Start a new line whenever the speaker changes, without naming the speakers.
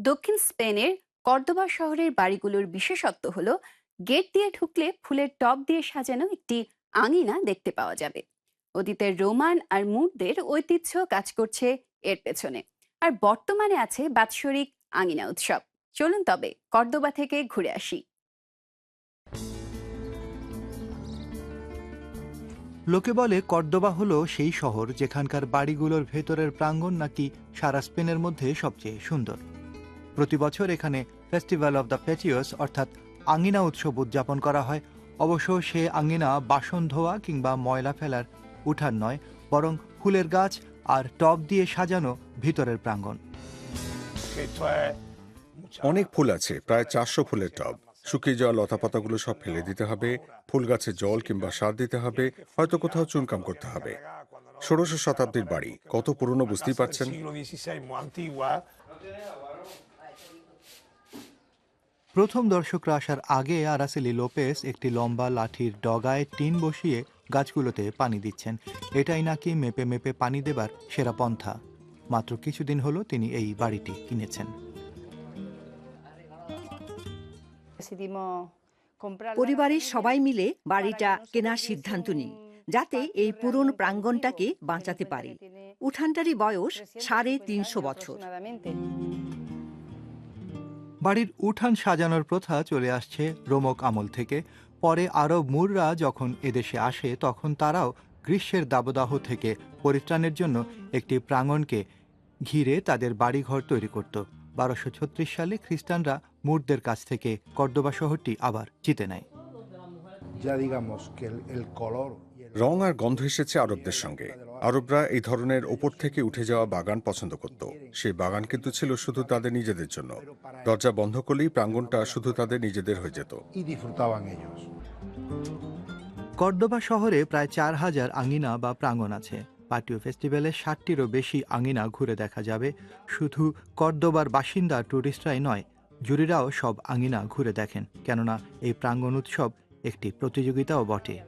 দক্ষিণ স্পেনের কর্দোবা শহরের বাড়িগুলোর বিশেষত্ব হলো, গেট দিয়ে ঢুকলে ফুলের টব দিয়ে সাজানো একটি আঙিনা দেখতে পাওয়া যাবে। অতীতের রোমান আর মুরদের ঐতিহ্য কাজ করছে এর পেছনে। আর বর্তমানে আছে বাৎসরিক আঙিনা উৎসব। চলুন তবে কর্দোবা থেকে ঘুরে আসি।
লোকে বলে কর্দোবা হলো সেই শহর যেখানকার বাড়িগুলোর ভেতরের প্রাঙ্গণ নাকি সারা স্পেনের মধ্যে সবচেয়ে সুন্দর। প্রতি বছর এখানে ফেস্টিভ্যাল অব দ্য পেটিওস অর্থাৎ আঙ্গিনা উৎসব উদযাপন করা হয়। অবশ্য সে আঙ্গিনা বাসন ধোয়া কিংবা ময়লা ফেলার উঠান নয়, বরং ফুলের গাছ আর টব দিয়ে সাজানো ভিতরের প্রাঙ্গণ।
অনেক ফুল আছে, প্রায় চারশো ফুলের টব। শুকিয়ে যাওয়া লতাপাতাগুলো সব ফেলে দিতে হবে, ফুল গাছে জল কিংবা সার দিতে হবে, হয়তো কোথাও চুনকাম করতে হবে। ষোড়শ শতাব্দীর বাড়ি, কত পুরনো বুঝতেই পারছেন?
প্রথম দর্শকরা আসার আগে আরাসেলি লোপেস একটি লম্বা লাঠির ডগায় টিন বসিয়ে গাছগুলোতে পানি দিচ্ছেন। এটাই নাকি মেপে মেপে পানি দেবার সেরা পন্থা। মাত্র কিছুদিন হলো তিনি এই বাড়িটি কিনেছেন।
পরিবারের সবাই মিলে বাড়িটা কেনার সিদ্ধান্ত নিই, যাতে এই পুরনো প্রাঙ্গণটাকে বাঁচাতে পারি। উঠানটারই বয়স সাড়ে তিনশো বছর।
বাড়ির উঠান সাজানোর প্রথা চলে আসছে রোমক আমল থেকে। পরে আরব মুররা যখন এদেশে আসে তখন তারাও গ্রীষ্মের দাবদাহ থেকে পরিত্রাণের জন্য একটি প্রাঙ্গণকে ঘিরে তাদের বাড়িঘর তৈরি করত। বারোশো ছত্রিশ সালে খ্রিস্টানরা মুরদের কাছ থেকে কর্দোবা শহরটি আবার জিতে নেয়।
রং আর গন্ধ এসেছে আরবদের সঙ্গে। আরবরা এই ধরনের ওপর থেকে উঠে যাওয়া বাগান পছন্দ করত। সেই বাগান কিন্তু ছিল শুধু তাদের নিজেদের জন্য। দরজা বন্ধ করলেই প্রাঙ্গণটা শুধু তাদের নিজেদের হয়ে যেত.
কর্দোবা শহরে প্রায় চার হাজার আঙিনা বা প্রাঙ্গণ আছে। পাটিও ফেস্টিভ্যালে ষাটটিরও বেশি আঙিনা ঘুরে দেখা যাবে। শুধু কর্দোবার বাসিন্দা ট্যুরিস্টরাই নয় জুরিরাও সব আঙিনা ঘুরে দেখেন। কেননা এই প্রাঙ্গণ উৎসব একটি প্রতিযোগিতাও বটে।